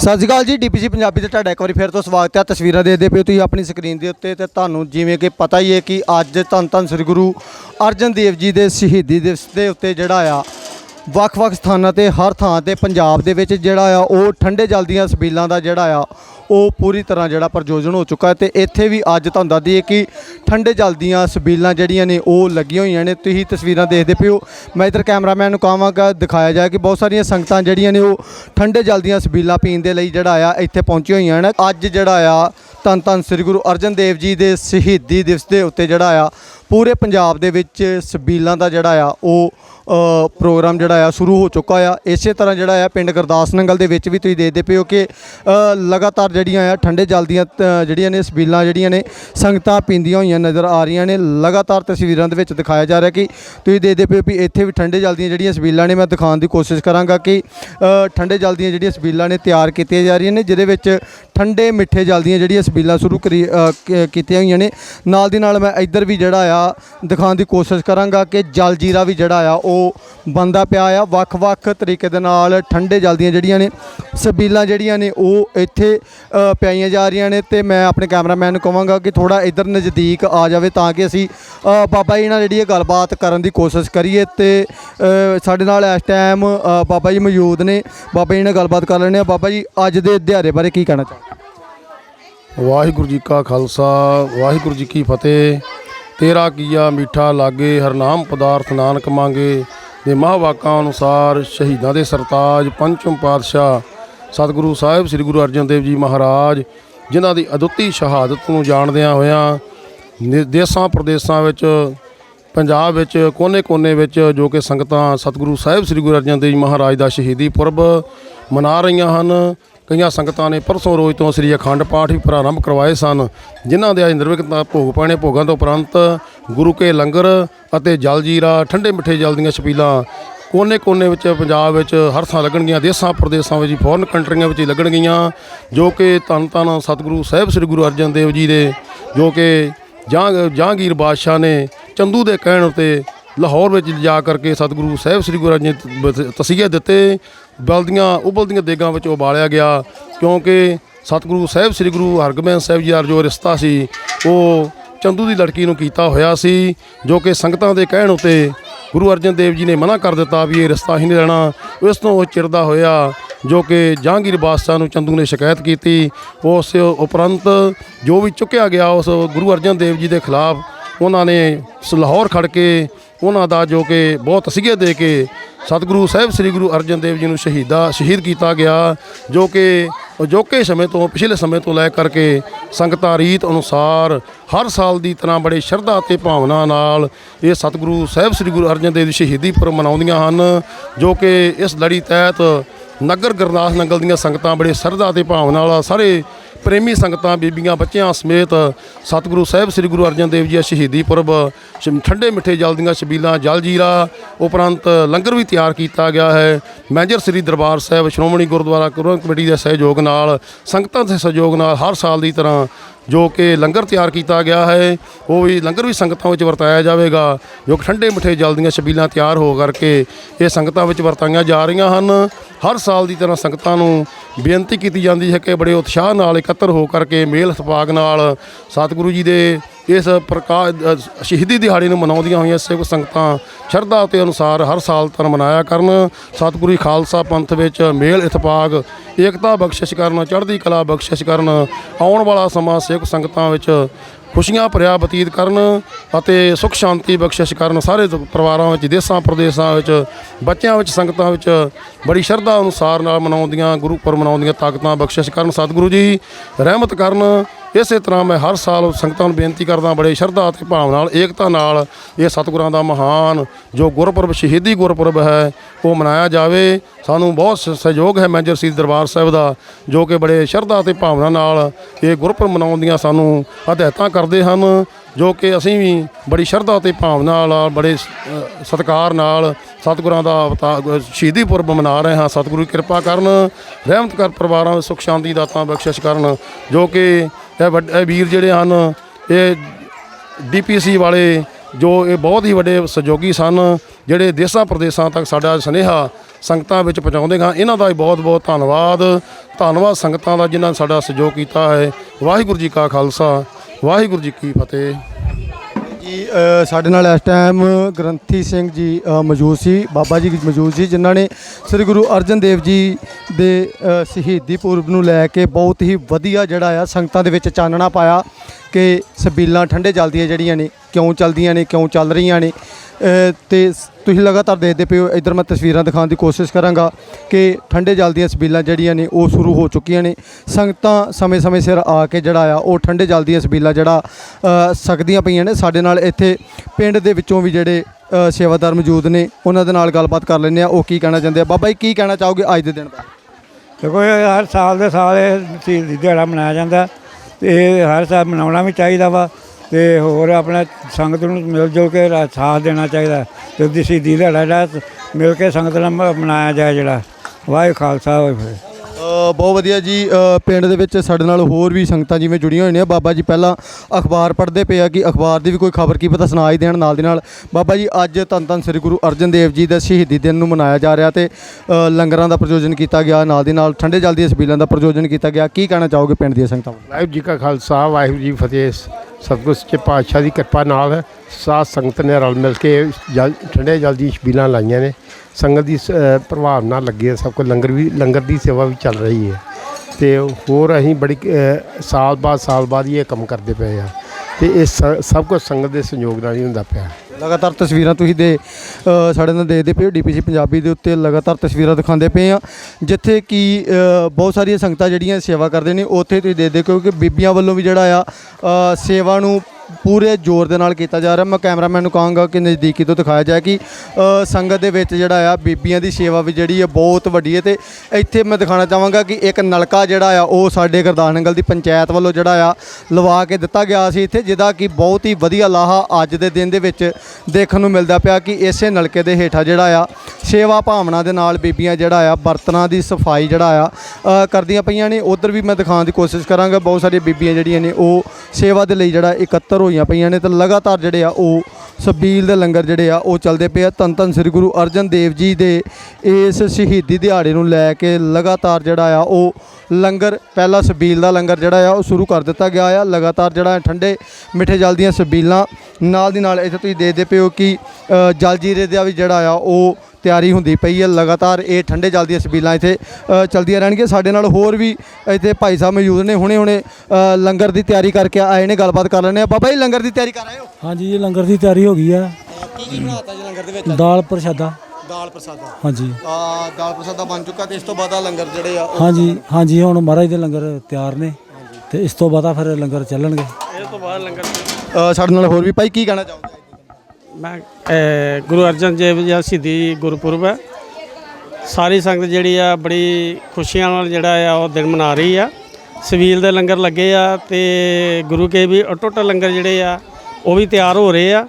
ਸਤਿ ਸ਼੍ਰੀ ਅਕਾਲ ਜੀ, ਡੀਪੀਸੀ ਪੰਜਾਬੀ ਤੇ ਤੁਹਾਡਾ ਇੱਕ ਵਾਰੀ ਫਿਰ ਤੋਂ ਸਵਾਗਤ ਹੈ। ਤਸਵੀਰਾਂ ਦੇਖਦੇ ਪਿਓ ਤੁਸੀਂ ਆਪਣੀ ਸਕਰੀਨ ਦੇ ਉੱਤੇ ਤੇ ਤੁਹਾਨੂੰ ਜਿਵੇਂ ਕਿ ਪਤਾ ਹੀ ਹੈ ਕਿ ਅੱਜ ਧੰਨ ਧੰਨ ਸ੍ਰੀ ਗੁਰੂ ਅਰਜਨ ਦੇਵ ਜੀ ਦੇ ਸ਼ਹੀਦੀ ਦਿਵਸ ਦੇ ਉੱਤੇ ਜਿਹੜਾ ਆ, ਵੱਖ-ਵੱਖ ਸਥਾਨਾਂ ਤੇ ਹਰ ਥਾਂ ਤੇ ਪੰਜਾਬ ਦੇ ਵਿੱਚ ਜਿਹੜਾ ਆ, ਉਹ ਠੰਡੇ ਜਲ ਦੀਆਂ ਸਬੀਲਾਂ ਦਾ ਜਿਹੜਾ ਆ ਉਹ ਪੂਰੀ ਤਰ੍ਹਾਂ ਜਿਹੜਾ ਪ੍ਰਯੋਜਨ ਹੋ ਚੁੱਕਾ ਹੈ ਤੇ ਇੱਥੇ ਵੀ ਅੱਜ ਤੁਹਾਨੂੰ ਦੱਸ ਦਈਏ ਕਿ ਠੰਡੇ ਜਲ ਦੀਆਂ ਸਬੀਲਾਂ ਜਿਹੜੀਆਂ ਨੇ ਉਹ ਲੱਗੀਆਂ ਹੋਈਆਂ ਨੇ। ਤੁਸੀਂ ਤਸਵੀਰਾਂ ਦੇਖਦੇ ਪਿਓ ਮੈਂ ਇਧਰ ਕੈਮਰਾਮੈਨ ਨੂੰ ਕਹਾਂਗਾ, ਦਿਖਾਇਆ ਜਾਏ ਕਿ ਬਹੁਤ ਸਾਰੀਆਂ ਸੰਗਤਾਂ ਜਿਹੜੀਆਂ ਨੇ ਉਹ ਠੰਡੇ ਜਲ ਦੀਆਂ ਸਬੀਲਾਂ ਪੀਣ ਦੇ ਲਈ ਜਿਹੜਾ ਆ ਇੱਥੇ ਪਹੁੰਚੀਆਂ ਹੋਈਆਂ ਨੇ ਅੱਜ ਜਿਹੜਾ ਆ ਧੰਨ ਧੰਨ ਸ੍ਰੀ ਗੁਰੂ ਅਰਜਨ ਦੇਵ ਜੀ ਦੇ ਸ਼ਹੀਦੀ ਦਿਵਸ ਦੇ ਉੱਤੇ ਜਿਹੜਾ ਆ ਪੂਰੇ ਪੰਜਾਬ ਦੇ ਵਿੱਚ ਸਬੀਲਾਂ ਦਾ ਜਿਹੜਾ ਆ ਉਹ ਪ੍ਰੋਗਰਾਮ ਜਿਹੜਾ ਆ ਸ਼ੁਰੂ ਹੋ ਚੁੱਕਾ ਆ। ਇਸੇ ਤਰ੍ਹਾਂ ਜਿਹੜਾ ਆ ਪਿੰਡ ਗੁਰਦਾਸ ਨੰਗਲ ਦੇ ਵਿੱਚ ਵੀ ਤੁਸੀਂ ਦੇਖਦੇ ਪਿਓ ਕਿ ਲਗਾਤਾਰ ਜਿਹੜੀਆਂ ਆ ਠੰਡੇ ਜਲ ਦੀਆਂ ਅ, ਜਿਹੜੀਆਂ ਨੇ ਸਬੀਲਾਂ ਜਿਹੜੀਆਂ ਨੇ ਸੰਗਤਾਂ ਪੀਂਦੀਆਂ ਹੋਈਆਂ ਨਜ਼ਰ ਆ ਰਹੀਆਂ ਨੇ। ਲਗਾਤਾਰ ਤਸਵੀਰਾਂ ਦੇ ਵਿੱਚ ਦਿਖਾਇਆ ਜਾ ਰਿਹਾ ਕਿ ਤੁਸੀਂ ਦੇਖਦੇ ਪਿਓ ਵੀ ਇੱਥੇ ਵੀ ਠੰਡੇ ਜਲ ਦੀਆਂ ਜਿਹੜੀਆਂ ਸਬੀਲਾਂ ਨੇ ਮੈਂ ਦਿਖਾਉਣ ਦੀ ਕੋਸ਼ਿਸ਼ ਕਰਾਂਗਾ ਕਿ ਠੰਡੇ ਜਲ ਦੀਆਂ ਜਿਹੜੀਆਂ ਸਬੀਲਾਂ ਨੇ ਤਿਆਰ ਕੀਤੀਆਂ ਜਾ ਰਹੀਆਂ ਨੇ ਜਿਹਦੇ ਵਿੱਚ ਠੰਡੇ ਮਿੱਠੇ ਜਲ ਦੀਆਂ ਜਿਹੜੀਆਂ ਸਬੀਲਾਂ ਸ਼ੁਰੂ ਕਰੀ ਕੀਤੀਆਂ ਹੋਈਆਂ ਨੇ। ਨਾਲ ਦੀ ਨਾਲ ਮੈਂ ਇੱਧਰ ਵੀ ਜਿਹੜਾ ਆ ਦਿਖਾਉਣ ਦੀ ਕੋਸ਼ਿਸ਼ ਕਰਾਂਗਾ ਕਿ ਜਲ ਜੀਰਾ ਵੀ ਜਿਹੜਾ ਆ ਉਹ ਬੰਦਾ ਪਿਆ ਆ। ਵੱਖ-ਵੱਖ ਤਰੀਕੇ ਦੇ ਨਾਲ ਠੰਡੇ ਜਲਦੀਆਂ ਜਿਹੜੀਆਂ ਨੇ ਸਬੀਲਾਂ ਜਿਹੜੀਆਂ ਨੇ ਉਹ ਇੱਥੇ ਅ, ਪਿਆਈਆਂ ਜਾ ਰਹੀਆਂ ਨੇ ਤੇ ਮੈਂ ਆਪਣੇ ਕੈਮਰਾਮੈਨ ਨੂੰ ਕਹਾਂਗਾ ਕਿ ਥੋੜਾ ਇੱਧਰ ਨਜ਼ਦੀਕ ਆ ਜਾਵੇ ਤਾਂ ਕਿ ਅਸੀਂ ਬਾਬਾ ਜੀ ਨਾਲ ਜਿਹੜੀ ਇਹ ਗੱਲਬਾਤ ਕਰਨ ਦੀ ਕੋਸ਼ਿਸ਼ ਕਰੀਏ ਤੇ ਸਾਡੇ ਨਾਲ ਇਸ ਟਾਈਮ ਬਾਬਾ ਜੀ ਮੌਜੂਦ ਨੇ। ਬਾਬਾ ਜੀ ਨਾਲ ਗੱਲਬਾਤ ਕਰ ਲੈਣੇ ਆ ਬਾਬਾ ਜੀ ਅੱਜ ਦੇ ਦਿਹਾੜੇ ਬਾਰੇ ਕੀ ਕਹਿਣਾ ਚਾਹੁੰਦੇ ਵਾਹਿਗੁਰੂ ਜੀ ਕਾ ਖਾਲਸਾ ਵਾਹਿਗੁਰੂ ਜੀ ਕੀ ਫਤਿਹ। ਤੇਰਾ ਕੀਆ ਮਿੱਠਾ ਲਾਗੇ ਹਰਨਾਮ ਪਦਾਰਥ ਨਾਨਕ ਮੰਗੇ। ਦੇ ਮਹਾਵਾਕਾਂ ਅਨੁਸਾਰ ਸ਼ਹੀਦਾਂ ਦੇ ਸਰਤਾਜ ਪੰਚਮ ਪਾਤਸ਼ਾਹ ਸਤਿਗੁਰੂ ਸਾਹਿਬ ਸ੍ਰੀ ਗੁਰੂ ਅਰਜਨ ਦੇਵ ਜੀ ਮਹਾਰਾਜ, ਜਿਨ੍ਹਾਂ ਦੀ ਅਦੁੱਤੀ ਸ਼ਹਾਦਤ ਨੂੰ ਜਾਣਦਿਆਂ ਹੋਇਆਂ ਦੇਸਾਂ ਪ੍ਰਦੇਸਾਂ ਵਿੱਚ, ਪੰਜਾਬ ਵਿੱਚ, ਕੋਨੇ-ਕੋਨੇ ਵਿੱਚ ਜੋ ਕਿ ਸੰਗਤਾਂ ਸਤਿਗੁਰੂ ਸਾਹਿਬ ਸ੍ਰੀ ਗੁਰੂ ਅਰਜਨ ਦੇਵ ਜੀ ਮਹਾਰਾਜ ਦਾ ਸ਼ਹੀਦੀ ਪੁਰਬ ਮਨਾ ਰਹੀਆਂ ਹਨ। ਕਈਆਂ ਸੰਗਤਾਂ ਨੇ ਪਰਸੋਂ ਰੋਜ਼ ਤੋਂ ਸ੍ਰੀ ਅਖੰਡ ਪਾਠ ਵੀ ਪ੍ਰਾਰੰਭ ਕਰਵਾਏ ਸਨ, ਜਿਨ੍ਹਾਂ ਦੇ ਅੱਜ ਨਿਰਵਿਘਨ ਭੋਗ ਪਾਣੇ ਭੋਗਾਂ ਤੋਂ ਉਪਰੰਤ ਗੁਰੂ ਕੇ ਲੰਗਰ ਅਤੇ ਜਲ ਜੀਰਾ, ਠੰਡੇ ਮਿੱਠੇ ਜਲ ਦੀਆਂ ਛਪੀਲਾਂ, ਕੋਨੇ-ਕੋਨੇ ਵਿੱਚ ਪੰਜਾਬ ਵਿੱਚ ਹਰ ਥਾਂ ਲੱਗਣਗੀਆਂ, ਦੇਸਾਂ ਪ੍ਰਦੇਸਾਂ ਵਿੱਚ ਫੋਰਨ ਕੰਟਰੀਆਂ ਵਿੱਚ ਹੀ ਲੱਗਣਗੀਆਂ, ਜੋ ਕਿ ਧੰਨ ਧੰਨ ਸਤਿਗੁਰੂ ਸਾਹਿਬ ਸ੍ਰੀ ਗੁਰੂ ਅਰਜਨ ਦੇਵ ਜੀ ਦੇ, ਜੋ ਕਿ ਜਾਂ ਜਹਾਂਗੀਰ ਬਾਦਸ਼ਾਹ ਨੇ ਚੰਦੂ ਦੇ ਕਹਿਣ ਉਤੇ ਲਾਹੌਰ ਵਿੱਚ ਜਾ ਕਰਕੇ ਸਤਿਗੁਰੂ ਸਾਹਿਬ ਸ੍ਰੀ ਗੁਰੂ ਅਰਜਨ ਤਸੀਹੇ ਦਿੱਤੇ ਬਲਦੀਆਂ ਉਬਲਦੀਆਂ ਦੇਗਾਂ ਵਿੱਚ ਉਬਾਲਿਆ ਗਿਆ ਕਿਉਂਕਿ ਸਤਿਗੁਰੂ ਸਾਹਿਬ, ਸ੍ਰੀ ਗੁਰੂ ਹਰਗੋਬਿੰਦ ਸਾਹਿਬ ਜੀ ਦਾ ਜੋ ਰਿਸ਼ਤਾ ਸੀ, ਉਹ ਚੰਦੂ ਦੀ ਲੜਕੀ ਨੂੰ ਕੀਤਾ ਹੋਇਆ ਸੀ, ਜੋ ਕਿ ਸੰਗਤਾਂ ਦੇ ਕਹਿਣ ਉਤੇ ਗੁਰੂ ਅਰਜਨ ਦੇਵ ਜੀ ਨੇ ਮਨਾ ਕਰ ਦਿੱਤਾ ਵੀ ਇਹ ਰਿਸ਼ਤਾ ਹੀ ਨਹੀਂ ਰਹਿਣਾ ਇਸ ਤੋਂ ਉਹ ਚਿਰਦਾ ਹੋਇਆ, ਜੋ ਕਿ ਜਹਾਂਗੀਰ ਬਾਦਸ਼ਾਹ ਨੂੰ ਚੰਦੂ ਨੇ ਸ਼ਿਕਾਇਤ ਕੀਤੀ, ਉਸ ਉਪਰੰਤ ਜੋ ਵੀ ਚੁੱਕਿਆ ਗਿਆ ਉਸ ਗੁਰੂ ਅਰਜਨ ਦੇਵ ਜੀ ਦੇ ਖਿਲਾਫ, ਉਹਨਾਂ ਨੇ ਸ- ਲਾਹੌਰ ਖੜ ਕੇ ਉਹਨਾਂ ਦਾ ਜੋ ਕਿ ਬਹੁਤ ਤਸੀਹੇ ਦੇ ਕੇ ਸਤਿਗੁਰੂ ਸਾਹਿਬ ਸ੍ਰੀ ਗੁਰੂ ਅਰਜਨ ਦੇਵ ਜੀ ਨੂੰ ਸ਼ਹੀਦਾ, ਸ਼ਹੀਦ ਕੀਤਾ ਗਿਆ, ਜੋ ਕਿ ਅਜੋਕੇ ਸਮੇਂ ਤੋਂ, ਪਿਛਲੇ ਸਮੇਂ ਤੋਂ ਲੈ ਕਰਕੇ ਸੰਗਤਾਂ ਰੀਤ ਅਨੁਸਾਰ ਹਰ ਸਾਲ ਦੀ ਤਰ੍ਹਾਂ ਬੜੇ ਸ਼ਰਧਾ ਅਤੇ ਭਾਵਨਾ ਨਾਲ ਇਹ ਸਤਿਗੁਰੂ ਸਾਹਿਬ ਸ੍ਰੀ ਗੁਰੂ ਅਰਜਨ ਦੇਵ ਜੀ ਸ਼ਹੀਦੀ ਪੁਰਬ ਮਨਾਉਂਦੀਆਂ ਹਨ, ਜੋ ਕਿ ਇਸ ਲੜੀ ਤਹਿਤ ਨਗਰ ਗੁਰਦਾਸ ਨੰਗਲ ਦੀਆਂ ਸੰਗਤਾਂ ਬੜੇ ਸ਼ਰਧਾ ਅਤੇ ਭਾਵਨਾ ਨਾਲ ਸਾਰੇ ਪ੍ਰੇਮੀ ਸੰਗਤਾਂ, ਬੀਬੀਆਂ, ਬੱਚਿਆਂ ਸਮੇਤ ਸਤਿਗੁਰੂ ਸਾਹਿਬ, ਸ੍ਰੀ ਗੁਰੂ ਅਰਜਨ ਦੇਵ ਜੀ ਦਾ ਸ਼ਹੀਦੀ ਪੁਰਬ ਸ਼- ਠੰਡੇ ਮਿੱਠੇ ਜਲ ਦੀਆਂ ਛਬੀਲਾਂ ਜਲ ਜੀਰਾ ਉਪਰੰਤ ਲੰਗਰ ਵੀ ਤਿਆਰ ਕੀਤਾ ਗਿਆ ਹੈ। ਮੈਜਰ ਸ੍ਰੀ ਦਰਬਾਰ ਸਾਹਿਬ, ਸ਼੍ਰੋਮਣੀ ਗੁਰਦੁਆਰਾ ਕਮੇਟੀ ਦੇ ਸਹਿਯੋਗ ਨਾਲ, ਸੰਗਤਾਂ ਦੇ ਸਹਿਯੋਗ ਨਾਲ ਹਰ ਸਾਲ ਦੀ ਤਰ੍ਹਾਂ ਜੋ ਕਿ ਲੰਗਰ ਤਿਆਰ ਕੀਤਾ ਗਿਆ ਹੈ, ਉਹ ਵੀ ਲੰਗਰ ਵੀ ਸੰਗਤਾਂ ਵਿੱਚ ਵਰਤਾਇਆ ਜਾਵੇਗਾ, ਜੋ ਕਿ ਠੰਡੇ ਮਿੱਠੇ ਜਲ ਦੀਆਂ ਛਬੀਲਾਂ ਤਿਆਰ ਹੋ ਕਰਕੇ ਇਹ ਸੰਗਤਾਂ ਵਿੱਚ ਵਰਤਾਈਆਂ ਜਾ ਰਹੀਆਂ ਹਨ। ਹਰ ਸਾਲ ਦੀ ਤਰ੍ਹਾਂ ਸੰਗਤਾਂ ਨੂੰ ਬੇਨਤੀ ਕੀਤੀ ਜਾਂਦੀ ਹੈ ਕਿ ਬੜੇ ਉਤਸ਼ਾਹ ਨਾਲ ਇਕੱਤਰ ਹੋ ਕਰਕੇ ਮੇਲ ਸਪਾਗ ਨਾਲ ਸਤਿਗੁਰੂ ਜੀ ਦੇ ਇਸ ਪ੍ਰਕਾਰ ਸ਼ਹੀਦੀ ਦਿਹਾੜੀ ਨੂੰ ਮਨਾਉਂਦੀਆਂ ਹੋਈਆਂ ਸਿੱਖ ਸੰਗਤਾਂ ਸ਼ਰਧਾ ਤੇ ਅਨੁਸਾਰ ਹਰ ਸਾਲ ਤਰ੍ਹਾਂ ਮਨਾਇਆ ਕਰਨ। ਸਤਿਗੁਰੂ ਜੀ ਖਾਲਸਾ ਪੰਥ ਵਿੱਚ ਮੇਲ ਇਤਫਾਕ ਏਕਤਾ ਬਖਸ਼ਿਸ਼ ਕਰਨ, ਚੜ੍ਹਦੀ ਕਲਾ ਬਖਸ਼ਿਸ਼ ਕਰਨ, ਆਉਣ ਵਾਲਾ ਸਮਾਂ ਸਿੱਖ ਸੰਗਤਾਂ ਵਿੱਚ ਖੁਸ਼ੀਆਂ ਭਰਿਆ ਬਤੀਤ ਕਰਨ ਅਤੇ ਸੁਖ ਸ਼ਾਂਤੀ ਬਖਸ਼ਿਸ਼ ਕਰਨ। ਸਾਰੇ ਪਰਿਵਾਰਾਂ ਵਿੱਚ, ਦੇਸਾਂ ਪ੍ਰਦੇਸਾਂ ਵਿੱਚ, ਬੱਚਿਆਂ ਵਿੱਚ, ਸੰਗਤਾਂ ਵਿੱਚ ਬੜੀ ਸ਼ਰਧਾ ਅਨੁਸਾਰ ਨਾਲ ਮਨਾਉਂਦੀਆਂ ਗੁਰੂ ਪੁਰਬ ਮਨਾਉਂਦੀਆਂ ਤਾਕਤਾਂ ਬਖਸ਼ਿਸ਼ ਕਰਨ। ਸਤਿਗੁਰੂ ਜੀ, ਰਹਿਮਤ ਕਰਨ। ਇਸੇ ਤਰ੍ਹਾਂ ਮੈਂ ਹਰ ਸਾਲ ਸੰਗਤਾਂ ਨੂੰ ਬੇਨਤੀ ਕਰਦਾ ਬੜੇ ਸ਼ਰਧਾ ਅਤੇ ਭਾਵ ਨਾਲ, ਏਕਤਾ ਨਾਲ ਇਹ ਸਤਿਗੁਰਾਂ ਦਾ ਮਹਾਨ ਜੋ ਗੁਰਪੁਰਬ, ਸ਼ਹੀਦੀ ਗੁਰਪੁਰਬ ਹੈ, ਉਹ ਮਨਾਇਆ ਜਾਵੇ। ਸਾਨੂੰ ਬਹੁਤ ਸ- ਸਹਿਯੋਗ ਹੈ ਮੈਜਰ ਸ਼੍ਰੀ ਦਰਬਾਰ ਸਾਹਿਬ ਦਾ, ਜੋ ਕਿ ਬੜੇ ਸ਼ਰਧਾ ਅਤੇ ਭਾਵਨਾ ਨਾਲ ਇਹ ਗੁਰਪੁਰਬ ਮਨਾਉਣ ਦੀਆਂ ਸਾਨੂੰ ਹਦਾਇਤਾਂ ਕਰਦੇ ਹਨ। ਜੋ ਕਿ ਅਸੀਂ ਵੀ ਬੜੀ ਸ਼ਰਧਾ ਤੇ ਭਾਵਨਾ ਨਾਲ ਬੜੇ ਸਤਿਕਾਰ ਨਾਲ ਸਤਿਗੁਰਾਂ ਦਾ ਅਵਤਾਰ ਸ਼ਹੀਦੀ ਪੁਰਬ ਮਨਾ ਰਹੇ ਹਾਂ। ਸਤਿਗੁਰੂ ਕਿਰਪਾ ਕਰਨ, ਰਹਿਮਤ ਕਰ ਪਰਿਵਾਰਾਂ ਵਿੱਚ ਸੁਖ, ਸ਼ਾਂਤੀ, ਦਾਤਾਂ ਬਖਸ਼ਿਸ਼ ਕਰਨ, ਜੋ ਕਿ ਇਹ ਵੱਡ- ਇਹ ਵੀਰ ਜਿਹੜੇ ਹਨ, ਇਹ ਡੀਪੀਸੀ ਵਾਲੇ, ਜੋ ਇਹ ਬਹੁਤ ਹੀ ਵੱਡੇ ਸਹਿਯੋਗੀ ਸਨ, ਜਿਹੜੇ ਦੇਸਾਂ ਪ੍ਰਦੇਸਾਂ ਤੱਕ ਸਾਡਾ ਸੁਨੇਹਾ ਸੰਗਤਾਂ ਵਿੱਚ ਪਹੁੰਚਾਉਂਦੇ ਹਾਂ ਇਹਨਾਂ ਦਾ ਵੀ ਬਹੁਤ ਬਹੁਤ ਧੰਨਵਾਦ। ਧੰਨਵਾਦ ਸੰਗਤਾਂ ਦਾ ਜਿਨ੍ਹਾਂ ਸਾਡਾ ਸਹਿਯੋਗ ਕੀਤਾ ਹੈ। ਵਾਹਿਗੁਰੂ ਜੀ ਕਾ ਖਾਲਸਾ। ਵਾਹਿਗੁਰੂ ਜੀ ਕੀ ਫਤਿਹ। ਜੀ ਅ, ਸਾਡੇ ਨਾਲ ਇਸ ਟਾਈਮ ਗ੍ਰੰਥੀ ਸਿੰਘ ਜੀ ਅ, ਮੌਜੂਦ ਸੀ ਬਾਬਾ ਜੀ ਮੌਜੂਦ ਸੀ ਜਿਨ੍ਹਾਂ ਨੇ ਸ੍ਰੀ ਗੁਰੂ ਅਰਜਨ ਦੇਵ ਜੀ ਦੇ ਅ, ਸ਼ਹੀਦੀ ਪੁਰਬ ਨੂੰ ਲੈ ਕੇ ਬਹੁਤ ਹੀ ਵਧੀਆ ਜਿਹੜਾ ਆ ਸੰਗਤਾਂ ਦੇ ਵਿੱਚ ਚਾਨਣਾ ਪਾਇਆ ਕਿ ਸਬੀਲਾਂ ਠੰਡੇ ਚੱਲਦੀਆਂ ਜਿਹੜੀਆਂ ਨੇ ਕਿਉਂ ਚੱਲਦੀਆਂ ਨੇ ਕਿਉਂ ਚੱਲ ਰਹੀਆਂ ਨੇ। ਤੇ ਤੁਸੀਂ ਲਗਾਤਾਰ ਦੇਖਦੇ ਪਏ ਹੋ, ਇਧਰ ਮੈਂ ਤਸਵੀਰਾਂ ਦਿਖਾਉਣ ਦੀ ਕੋਸ਼ਿਸ਼ ਕਰਾਂਗਾ ਕਿ ਠੰਡੇ ਜਲ ਦੀਆਂ ਸਬੀਲਾਂ ਜਿਹੜੀਆਂ ਨੇ, ਉਹ ਸ਼ੁਰੂ ਹੋ ਚੁੱਕੀਆਂ ਨੇ। ਸੰਗਤਾਂ ਸਮੇਂ-ਸਮੇਂ ਸਿਰ ਆ ਕੇ ਜਿਹੜਾ ਆ, ਉਹ ਠੰਡੇ ਜਲ ਦੀਆਂ ਸਬੀਲਾਂ ਜਿਹੜਾ ਸਕਦੀਆਂ ਪਈਆਂ ਨੇ। ਸਾਡੇ ਨਾਲ ਇੱਥੇ ਪਿੰਡ ਦੇ ਵਿੱਚੋਂ ਵੀ ਜਿਹੜੇ ਸੇਵਾਦਾਰ ਮੌਜੂਦ ਨੇ, ਉਹਨਾਂ ਦੇ ਨਾਲ ਗੱਲਬਾਤ ਕਰ ਲੈਂਦੇ ਆ। ਉਹ ਕੀ ਕਹਿਣਾ ਚਾਹੁੰਦੇ ਆ? ਬਾਬਾ ਜੀ, ਕੀ ਕਹਿਣਾ ਚਾਹੋਗੇ ਅੱਜ ਦੇ ਦਿਨ ਬਾਰੇ? ਦੇਖੋ, ਇਹ ਹਰ ਸਾਲ ਦੇ ਸਾਲ ਇਹ ਸ਼ਹੀਦੀ ਦਿਹਾੜਾ ਮਨਾਇਆ ਜਾਂਦਾ। ਤੇ ਇਹ ਹਰ ਸਾਲ ਮਨਾਉਣਾ ਵੀ ਚਾਹੀਦਾ ਵਾ। ਤੇ ਹੋਰ ਆਪਣਾ ਸੰਗਤ ਨੂੰ ਮਿਲ ਜੁਲ ਕੇ ਰਾ- ਸਾਥ ਦੇਣਾ ਚਾਹੀਦਾ ਤੇ ਉਹਦੀ ਸ਼ਹੀਦੀ ਲੜਾ ਜਿਹੜਾ ਮਿਲ ਕੇ ਸੰਗਤ ਨਾਲ ਮ- ਮਨਾਇਆ ਜਾਏ ਜਿਹੜਾ। ਵਾਹਿਗੁਰੂ ਖਾਲਸਾ ਹੋਏ ਫਿਰ ਅ, ਬਹੁਤ ਵਧੀਆ ਜੀ ਅ, ਪਿੰਡ ਦੇ ਵਿੱਚ ਸਾਡੇ ਨਾਲ ਹੋਰ ਵੀ ਸੰਗਤਾਂ ਜਿਵੇਂ ਜੁੜੀਆਂ ਹੋਈਆਂ ਨੇ। ਬਾਬਾ ਜੀ ਪਹਿਲਾਂ ਅਖਬਾਰ ਪੜ੍ਹਦੇ ਪਏ ਆ ਕਿ ਅਖਬਾਰ ਦੀ ਵੀ ਕੋਈ ਖਬਰ ਕੀ ਪਤਾ ਸੁਣਾ ਹੀ ਦੇਣ ਨਾਲ ਦੀ ਨਾਲ। ਬਾਬਾ ਜੀ ਅੱਜ ਧੰਨ ਧੰਨ ਸ੍ਰੀ ਗੁਰੂ ਅਰਜਨ ਦੇਵ ਜੀ ਦਾ ਸ਼ਹੀਦੀ ਦਿਨ ਨੂੰ ਮਨਾਇਆ ਜਾ ਰਿਹਾ ਤੇ ਅ, ਲੰਗਰਾਂ ਦਾ ਪ੍ਰਯੋਜਨ ਕੀਤਾ ਗਿਆ ਨਾਲ ਦੀ ਨਾਲ ਠੰਡੇ ਜਲ ਦੀਆਂ ਸਬੀਲਾਂ ਦਾ ਪ੍ਰਯੋਜਨ ਕੀਤਾ ਗਿਆ। ਕੀ ਕਹਿਣਾ ਚਾਹੋਗੇ ਪਿੰਡ ਦੀਆਂ ਸੰਗਤਾਂ ਵੱਲੋਂ ਵਾਹਿਗੁਰੂ ਜੀ ਕਾ ਖਾਲਸਾ ਵਾਹਿਗੁਰੂ ਜੀ ਕੀ ਫਤਿਹ। ਸਤਿਗੁਰ ਸੱਚੇ ਪਾਤਸ਼ਾਹ ਦੀ ਕਿਰਪਾ ਨਾਲ ਸਾਧ ਸੰਗਤ ਨੇ ਰਲ ਮਿਲ ਕੇ ਜਲ ਠੰਡੇ ਜਲ ਦੀ ਛਬੀਲਾਂ ਲਾਈਆਂ ਨੇ। ਸੰਗਤ ਦੀ ਸ- ਪ੍ਰਭਾਵ ਨਾਲ ਲੱਗੇ ਸਭ ਕੁਝ ਲੰਗਰ ਵੀ, ਲੰਗਰ ਦੀ ਸੇਵਾ ਵੀ ਚੱਲ ਰਹੀ ਹੈ। ਤੇ ਹੋਰ ਅਸੀਂ ਬੜੀ ਸਾਲ ਬਾਅਦ ਸਾਲ ਬਾਅਦ ਹੀ ਇਹ ਕੰਮ ਕਰਦੇ ਪਏ ਆ। ਤੇ ਇਹ ਸ- ਸਭ ਕੁਝ ਸੰਗਤ ਦੇ ਸਹਿਯੋਗ ਨਾਲ ਹੀ ਹੁੰਦਾ ਪਿਆ। ਲਗਾਤਾਰ ਤਸਵੀਰਾਂ ਤੁਸੀਂ ਦੇ ਸਾਡੇ ਨਾਲ ਦੇਖਦੇ ਪਏ ਹੋ ਡੀਪੀਸੀ ਪੰਜਾਬੀ ਦੇ ਉੱਤੇ ਲਗਾਤਾਰ ਤਸਵੀਰਾਂ ਦਿਖਾਉਂਦੇ ਪਏ ਆ। ਜਿੱਥੇ ਕਿ ਬਹੁਤ ਸਾਰੀਆਂ ਸੰਗਤਾਂ ਜਿਹੜੀਆਂ ਸੇਵਾ ਕਰਦੇ ਨੇ, ਉੱਥੇ ਤੁਸੀਂ ਦੇਖਦੇ ਕਿਉਂਕਿ ਬੀਬੀਆਂ ਵੱਲੋਂ ਵੀ ਜਿਹੜਾ ਆ ਸੇਵਾ ਨੂੰ ਪੂਰੇ ਜ਼ੋਰ ਦੇ ਨਾਲ ਕੀਤਾ ਜਾ ਰਿਹਾ। ਮੈਂ ਕੈਮਰਾਮੈਨ ਨੂੰ ਕਹਾਂਗਾ ਕਿ ਨਜ਼ਦੀਕੀ ਤੋਂ ਦਿਖਾਇਆ ਜਾਏ ਕਿ ਅ, ਸੰਗਤ ਦੇ ਵਿੱਚ ਜਿਹੜਾ ਆ ਬੀਬੀਆਂ ਦੀ ਸੇਵਾ ਵੀ ਜਿਹੜੀ ਹੈ ਬਹੁਤ ਵੱਡੀ ਹੈ ਤੇ ਇੱਥੇ ਮੈਂ ਦਿਖਾਉਣਾ ਚਾਹਾਂਗਾ ਕਿ ਇੱਕ ਨਲਕਾ ਜਿਹੜਾ ਆ ਉਹ ਸਾਡੇ ਗੁਰਦਾਸ ਨੰਗਲ ਦੀ ਪੰਚਾਇਤ ਵੱਲੋਂ ਜਿਹੜਾ ਆ ਲਵਾ ਕੇ ਦਿੱਤਾ ਗਿਆ ਸੀ ਇੱਥੇ ਜਿਹਦਾ ਕਿ ਬਹੁਤ ਹੀ ਵਧੀਆ ਲਾਹਾ ਅੱਜ ਦੇ ਦਿਨ ਦੇ ਵਿੱਚ ਦੇਖਣ ਨੂੰ ਮਿਲਦਾ ਪਿਆ ਕਿ ਇਸੇ ਨਲਕੇ ਦੇ ਹੇਠਾਂ ਜਿਹੜਾ ਆ ਸੇਵਾ ਭਾਵਨਾ ਦੇ ਨਾਲ ਬੀਬੀਆਂ ਜਿਹੜਾ ਆ ਬਰਤਨਾਂ ਦੀ ਸਫ਼ਾਈ ਜਿਹੜਾ ਆ ਅ, ਕਰਦੀਆਂ ਪਈਆਂ ਨੇ। ਉਧਰ ਵੀ ਮੈਂ ਦਿਖਾਉਣ ਦੀ ਕੋਸ਼ਿਸ਼ ਕਰਾਂਗਾ ਬਹੁਤ ਸਾਰੀਆਂ ਬੀਬੀਆਂ ਜਿਹੜੀਆਂ ਨੇ ਉਹ ਸੇਵਾ ਦੇ ਲਈ ਜਿਹੜਾ ਇਕੱਤਰ ਹੋਈਆਂ ਪਈਆਂ ਨੇ ਤੇ ਲਗਾਤਾਰ ਜਿਹੜੇ ਆ ਉਹ ਸਬੀਲ ਦੇ ਲੰਗਰ ਜਿਹੜੇ ਆ ਉਹ ਚੱਲਦੇ ਪਏ ਆ। ਧੰਨ ਧੰਨ ਸ੍ਰੀ ਗੁਰੂ ਅਰਜਨ ਦੇਵ ਜੀ ਦੇ ਇਸ ਸ਼ਹੀਦੀ ਦਿਹਾੜੇ ਨੂੰ ਲੈ ਕੇ ਲਗਾਤਾਰ ਜਿਹੜਾ ਆ ਉਹ ਲੰਗਰ ਪਹਿਲਾ ਸਬੀਲ ਦਾ ਲੰਗਰ ਜਿਹੜਾ ਆ ਉਹ ਸ਼ੁਰੂ ਕਰ ਦਿੱਤਾ ਗਿਆ ਆ। ਲਗਾਤਾਰ ਜਿਹੜਾ ਠੰਡੇ ਮਿੱਠੇ ਜਲ ਦੀਆਂ ਸਬੀਲਾਂ ਨਾਲ ਦੀ ਨਾਲ ਇੱਥੇ ਤੁਸੀਂ ਦੇਖਦੇ ਪਏ ਹੋ ਕਿ ਅ, ਜਲ ਜੀਰੇ ਦਾ ਵੀ ਜਿਹੜਾ ਆ ਉਹ ਤਿਆਰੀ ਹੁੰਦੀ ਪਈ ਹੈ। ਲਗਾਤਾਰ ਇਹ ਠੰਡੇ ਜਲ ਦੀਆਂ ਸਬੀਲਾਂ ਇੱਥੇ ਚਲਦੀਆਂ ਰਹਿਣਗੀਆਂ। ਸਾਡੇ ਨਾਲ ਹੋਰ ਵੀ ਇੱਥੇ ਭਾਈ ਸਾਹਿਬ ਮੌਜੂਦ ਨੇ। ਹੁਣੇ ਹੁਣੇ ਲੰਗਰ ਦੀ ਤਿਆਰੀ ਕਰਕੇ ਆਏ ਨੇ ਗੱਲਬਾਤ ਕਰ ਲੈਣੇ ਆ ਬਾਬਾ ਜੀ ਲੰਗਰ ਦੀ ਤਿਆਰੀ ਕਰ ਆਏ ਹੋ? ਹਾਂਜੀ ਜੀ ਲੰਗਰ ਦੀ ਤਿਆਰੀ ਹੋ ਗਈ ਆ। ਕੀ ਕੀ ਬਣਾਤਾ ਜੀ ਲੰਗਰ ਦੇ ਵਿੱਚ? ਦਾਲ ਪ੍ਰਸ਼ਾਦਾ। ਦਾਲ ਪ੍ਰਸਾਦਾ। ਹਾਂਜੀ। ਆ ਦਾਲ ਪ੍ਰਸਾਦਾ ਬਣ ਚੁੱਕਾ ਤੇ ਇਸ ਤੋਂ ਬਾਅਦ ਆ ਲੰਗਰ ਜਿਹੜੇ ਆ ਉਹ ਹਾਂਜੀ ਹਾਂਜੀ ਹੁਣ ਮਹਾਰਾਜ ਦੇ ਲੰਗਰ ਤਿਆਰ ਨੇ ਤੇ ਇਸ ਤੋਂ ਬਾਅਦ ਆ ਫਿਰ ਲੰਗਰ ਚੱਲਣਗੇ। ਅ, ਸਾਡੇ ਨਾਲ ਹੋਰ ਵੀ। ਭਾਈ ਕੀ ਕਹਿਣਾ ਚਾਹੋਗੇ? ਮੈਂ ਗੁਰੂ ਅਰਜਨ ਦੇਵ ਜੀ ਦਾ ਸ਼ਹੀਦੀ ਗੁਰਪੁਰਬ ਹੈ। ਸਾਰੀ ਸੰਗਤ ਜਿਹੜੀ ਆ, ਬੜੀ ਖੁਸ਼ੀਆਂ ਨਾਲ ਜਿਹੜਾ ਆ, ਉਹ ਦਿਨ ਮਨਾ ਰਹੀ ਆ। ਸਵੀਲ ਦੇ ਲੰਗਰ ਲੱਗੇ ਆ ਤੇ ਗੁਰੂ ਕੇ ਵੀ ਅਟੁੱਟ ਲੰਗਰ ਜਿਹੜੇ ਆ, ਉਹ ਵੀ ਤਿਆਰ ਹੋ ਰਹੇ ਆ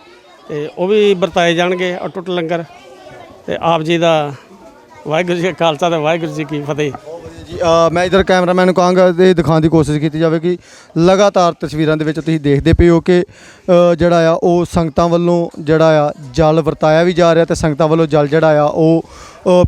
ਤੇ ਉਹ ਵੀ ਵਰਤਾਏ ਜਾਣਗੇ ਅਟੁੱਟ ਲੰਗਰ। ਤੇ ਆਪ ਜੀ ਦਾ ਵਾਹਿਗੁਰੂ ਜੀ ਕਾ ਖਾਲਸਾ ਤੇ ਵਾਹਿਗੁਰੂ ਜੀ ਕੀ ਫਤਿਹ। ਜੀ ਮੈਂ ਇਧਰ ਕੈਮਰਾਮੈਨ ਨੂੰ ਕਹਾਂਗਾ ਇਹ ਦਿਖਾਉਣ ਦੀ ਕੋਸ਼ਿਸ਼ ਕੀਤੀ ਜਾਵੇ ਕਿ ਲਗਾਤਾਰ ਤਸਵੀਰਾਂ ਦੇ ਵਿੱਚ ਤੁਸੀਂ ਦੇਖਦੇ ਪਏ ਹੋ ਕਿ ਜਿਹੜਾ ਆ ਉਹ ਸੰਗਤਾਂ ਵੱਲੋਂ ਜਿਹੜਾ ਆ ਜਲ ਵਰਤਾਇਆ ਵੀ ਜਾ ਰਿਹਾ ਤੇ ਸੰਗਤਾਂ ਵੱਲੋਂ ਜਲ ਜਿਹੜਾ ਆ ਉਹ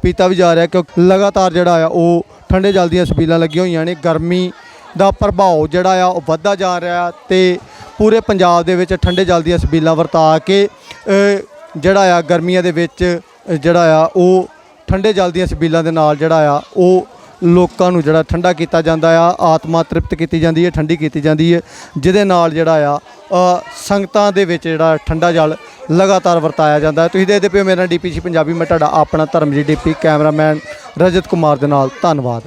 ਪੀਤਾ ਵੀ ਜਾ ਰਿਹਾ ਕਿਉਂਕਿ ਲਗਾਤਾਰ ਜਿਹੜਾ ਆ ਉਹ ਠੰਡੇ ਜਲ ਦੀਆਂ ਸਬੀਲਾਂ ਲੱਗੀਆਂ ਹੋਈਆਂ ਨੇ। ਗਰਮੀ ਦਾ ਪ੍ਰਭਾਵ ਜਿਹੜਾ ਆ ਉਹ ਵੱਧਦਾ ਜਾ ਰਿਹਾ ਤੇ ਪੂਰੇ ਪੰਜਾਬ ਦੇ ਵਿੱਚ ਠੰਡੇ ਜਲ ਦੀਆਂ ਸਬੀਲਾਂ ਵਰਤਾ ਕੇ ਜਿਹੜਾ ਆ ਗਰਮੀਆਂ ਦੇ ਵਿੱਚ ਜਿਹੜਾ ਆ ਉਹ ਠੰਡੇ ਜਲ ਦੀਆਂ ਸਬੀਲਾਂ ਦੇ ਨਾਲ ਜਿਹੜਾ ਆ ਉਹ ਲੋਕਾਂ ਨੂੰ ਜਿਹੜਾ ਠੰਡਾ ਕੀਤਾ ਜਾਂਦਾ ਆ, ਆਤਮਾ ਤ੍ਰਿਪਤ ਕੀਤੀ ਜਾਂਦੀ ਹੈ, ਠੰਡੀ ਕੀਤੀ ਜਾਂਦੀ ਹੈ, ਜਿਹਦੇ ਨਾਲ ਜਿਹੜਾ ਆ ਸੰਗਤਾਂ ਦੇ ਵਿੱਚ ਜਿਹੜਾ ਠੰਡਾ ਜਲ ਲਗਾਤਾਰ ਵਰਤਾਇਆ ਜਾਂਦਾ ਤੁਸੀਂ ਦੇਖਦੇ ਪਏ ਹੋ, ਮੇਰਾ ਡੀਪੀਸੀ ਪੰਜਾਬੀ ਮੈਂ, ਤੁਹਾਡਾ ਆਪਣਾ ਧਰਮਜੀਤ ਡੀਪੀ ਕੈਮਰਾਮੈਨ ਰਜਤ ਕੁਮਾਰ ਦੇ ਨਾਲ, ਧੰਨਵਾਦ।